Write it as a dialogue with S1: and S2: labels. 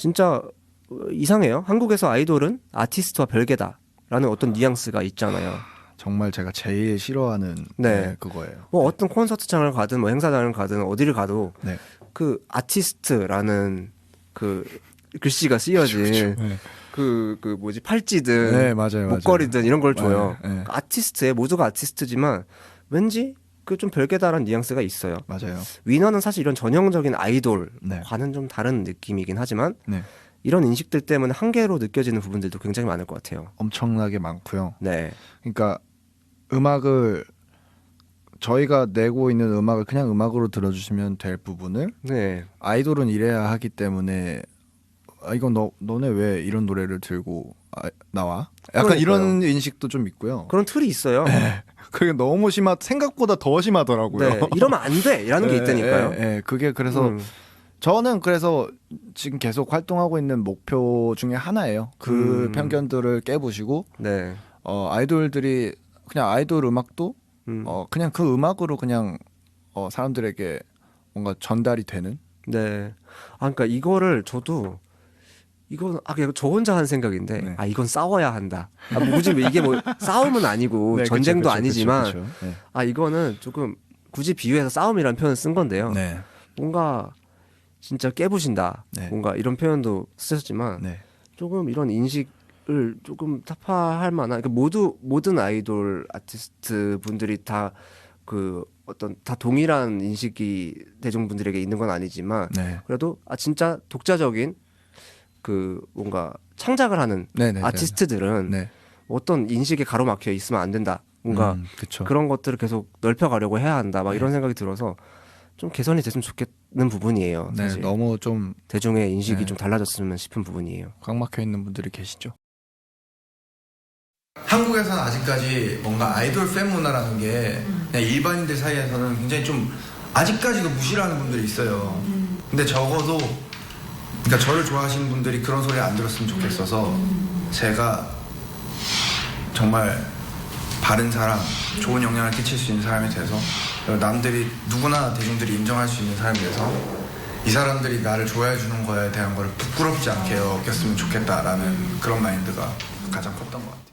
S1: 진짜 어, 이상해요. 한국에서 아이돌은 아티스트와 별개다라는 어떤 뉘앙스가 있잖아요.
S2: 정말 제가 제일 싫어하는
S1: 네.
S2: 네, 그거예요.
S1: 뭐 어떤 콘서트장을 가든 뭐 행사장을 가든 어디를 가도
S2: 네.
S1: 그 아티스트라는 그 글씨가 쓰여진
S2: 네.
S1: 그, 그 뭐지 팔찌든
S2: 네, 맞아요. 맞아요.
S1: 목걸이든 이런 걸 줘요.
S2: 네, 네.
S1: 아티스트에 모두가 아티스트지만 왠지 그 좀 별개다란 뉘앙스가 있어요.
S2: 맞아요.
S1: 위너는 사실 이런 전형적인 아이돌과는
S2: 네.
S1: 좀 다른 느낌이긴 하지만
S2: 네.
S1: 이런 인식들 때문에 한계로 느껴지는 부분들도 굉장히 많을 것 같아요.
S2: 엄청나게 많고요.
S1: 네,
S2: 그러니까 음악을 저희가 내고 있는 음악을 그냥 음악으로 들어주시면 될 부분을
S1: 네,
S2: 아이돌은 이래야 하기 때문에 아 이건 너 너네 왜 이런 노래를 들고 아, 나와? 약간
S1: 그러니까요.
S2: 이런 인식도 좀 있고요.
S1: 그런 틀이 있어요.
S2: 그게 너무 심하 생각보다 더 심하더라고요.
S1: 네, 이러면 안 돼라는 게
S2: 네,
S1: 있다니까요.
S2: 네, 네. 그게 그래서
S1: 음,
S2: 저는 그래서 지금 계속 활동하고 있는 목표 중에 하나예요. 그
S1: 음.
S2: 편견들을 깨부시고
S1: 네,
S2: 어 아이돌들이 그냥 아이돌 음악도
S1: 음,
S2: 어 그냥 그 음악으로 그냥 어 사람들에게 뭔가 전달이 되는
S1: 네. 아, 그러니까 이거를 저도 이건 아 그냥 저 혼자 한 생각인데
S2: 네.
S1: 아 이건 싸워야 한다. 아, 뭐 굳이 뭐 이게 뭐 싸움은 아니고
S2: 네, 그쵸,
S1: 전쟁도
S2: 그쵸,
S1: 아니지만
S2: 그쵸, 그쵸. 네.
S1: 아 이거는 조금 굳이 비유해서 싸움이라는 표현을 쓴 건데요.
S2: 네.
S1: 뭔가 진짜 깨부신다.
S2: 네.
S1: 뭔가 이런 표현도 쓰셨지만
S2: 네.
S1: 조금 이런 인식을 조금 타파할 만한 그러니까 모두 모든 아이돌 아티스트 분들이 다 그 어떤 다 동일한 인식이 대중분들에게 있는 건 아니지만
S2: 네.
S1: 그래도 아 진짜 독자적인 그 뭔가 창작을 하는
S2: 네, 네,
S1: 아티스트들은
S2: 네.
S1: 어떤 인식에 가로막혀 있으면 안 된다. 뭔가
S2: 음.
S1: 그런 것들을 계속 넓혀가려고 해야 한다. 막
S2: 네.
S1: 이런 생각이 들어서 좀 개선이 됐으면 좋겠는 부분이에요.
S2: 네,
S1: 사실
S2: 너무 좀
S1: 대중의 인식이
S2: 네.
S1: 좀 달라졌으면 싶은 부분이에요.
S2: 꽉 막혀 있는 분들이 계시죠.
S3: 한국에서는 아직까지 뭔가 아이돌 팬 문화라는 게 그냥 일반인들 사이에서는 굉장히 좀 아직까지도 무시하는 분들이 있어요. 근데 적어도 그러니까 저를 좋아하시는 분들이 그런 소리 안 들었으면 좋겠어서 제가 정말 바른 사람, 좋은 영향을 끼칠 수 있는 사람이 돼서 남들이 누구나 대중들이 인정할 수 있는 사람이 돼서 이 사람들이 나를 좋아해 주는 거에 대한 걸 부끄럽지 않게 여겼으면 좋겠다라는 그런 마인드가 가장 컸던 것 같아요.